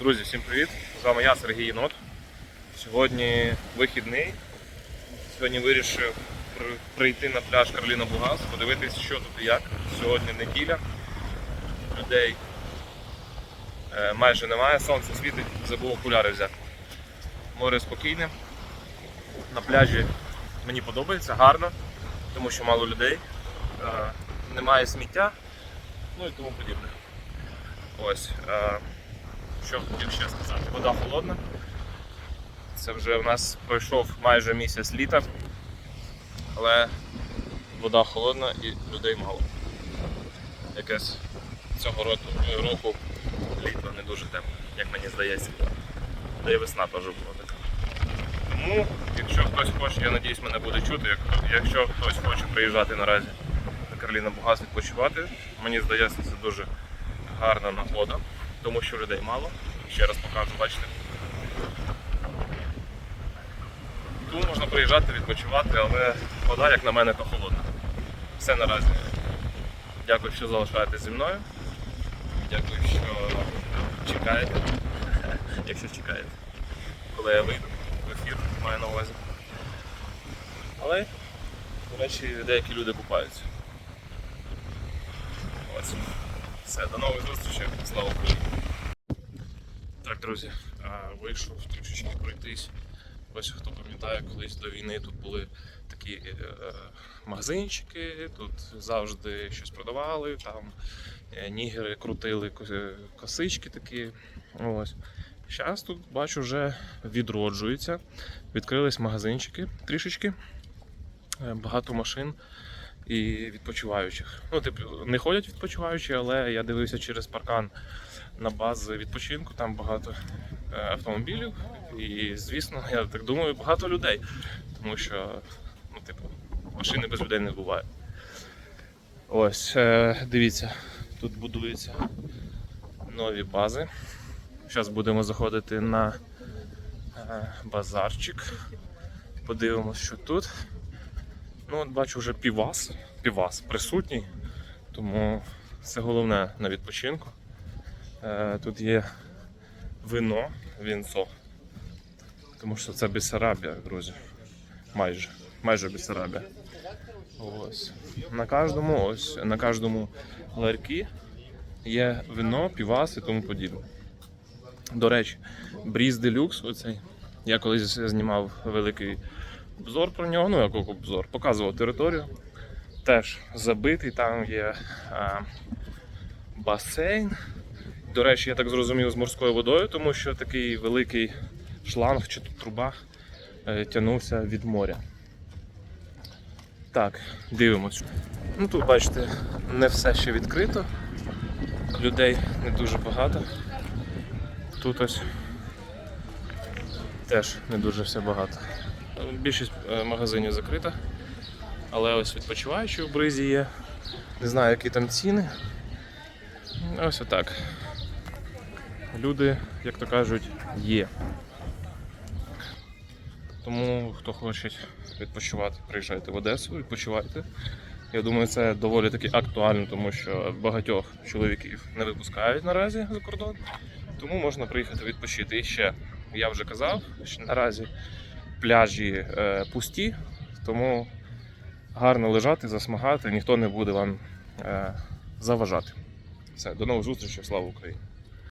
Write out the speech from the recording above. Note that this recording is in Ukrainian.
Друзі, всім привіт! З вами я, Сергій Єнот. Сьогодні вихідний. Сьогодні вирішив прийти на пляж Карліна Бугас, подивитись, що тут і як. Сьогодні неділя. Людей е, майже немає, сонце світить, забув окуляри взяти. Море спокійне. На пляжі мені подобається, гарно, тому що мало людей, е, немає сміття, ну і тому подібне. Ось. Що хотів ще сказати? Вода холодна. Це вже в нас пройшов майже місяць літа, але вода холодна і людей мало. Якесь цього року, року літо не дуже тепле, як мені здається. Та й весна теж була така. Тому, якщо хтось хоче, я надіюсь, мене буде чути, як- якщо хтось хоче приїжджати наразі на Карліна Бугас відпочивати, мені здається, це дуже гарна нагода, тому що людей мало. Ще раз покажу, бачите. Тому можна приїжджати, відпочивати, але вода, як на мене, то холодна. Все наразі. Дякую, що залишаєтесь зі мною. Дякую, що чекаєте. Якщо чекаєте. Коли я вийду в ефір, маю на увазі. Але, до речі, деякі люди купаються. Ось. Все, до нових зустрічей. Слава Україні! Так, друзі, вийшов трішечки пройтись. Ось хто пам'ятає, колись до війни тут були такі е, магазинчики, тут завжди щось продавали, там е, нігери крутили е, косички такі. Ось. Зараз тут бачу вже відроджується. Відкрились магазинчики трішечки. Багато машин і відпочиваючих. Ну, типу, не ходять відпочиваючі, але я дивився через паркан на бази відпочинку, там багато е, автомобілів. І, звісно, я так думаю, багато людей. Тому що, ну, типу, машини без людей не буває. Ось, е, дивіться, тут будуються нові бази. Зараз будемо заходити на е, базарчик. Подивимось, що тут. Ну, от бачу вже півас, півас присутній, тому це головне на відпочинку. Е, Тут є вино, вінцо. Тому що це Бессарабія, друзі. Майже. Майже Бессарабія. Ось. На кожному, ось, на кожному ларькі є вино, півас і тому подібне. До речі, Бріз Делюкс, оцей. Я колись знімав великий обзор про нього, ну як обзор, показував територію. Теж забитий, там є а, басейн. До речі, я так зрозумів з морською водою, тому що такий великий шланг чи труба е, тягнувся від моря. Так, дивимось. Ну тут бачите, не все ще відкрито. Людей не дуже багато. Тут ось теж не дуже все багато. Більшість е, магазинів закрита. Але ось відпочиваючі в бризі є. Не знаю, які там ціни. Ось отак. Люди, як то кажуть, є. Тому хто хоче відпочивати, приїжджайте в Одесу, відпочивайте. Я думаю, це доволі таки актуально, тому що багатьох чоловіків не випускають наразі за кордон. Тому можна приїхати відпочити. І ще я вже казав, що наразі пляжі е, пусті, тому гарно лежати, засмагати, ніхто не буде вам е, заважати. Все, до нових зустрічей, слава Україні!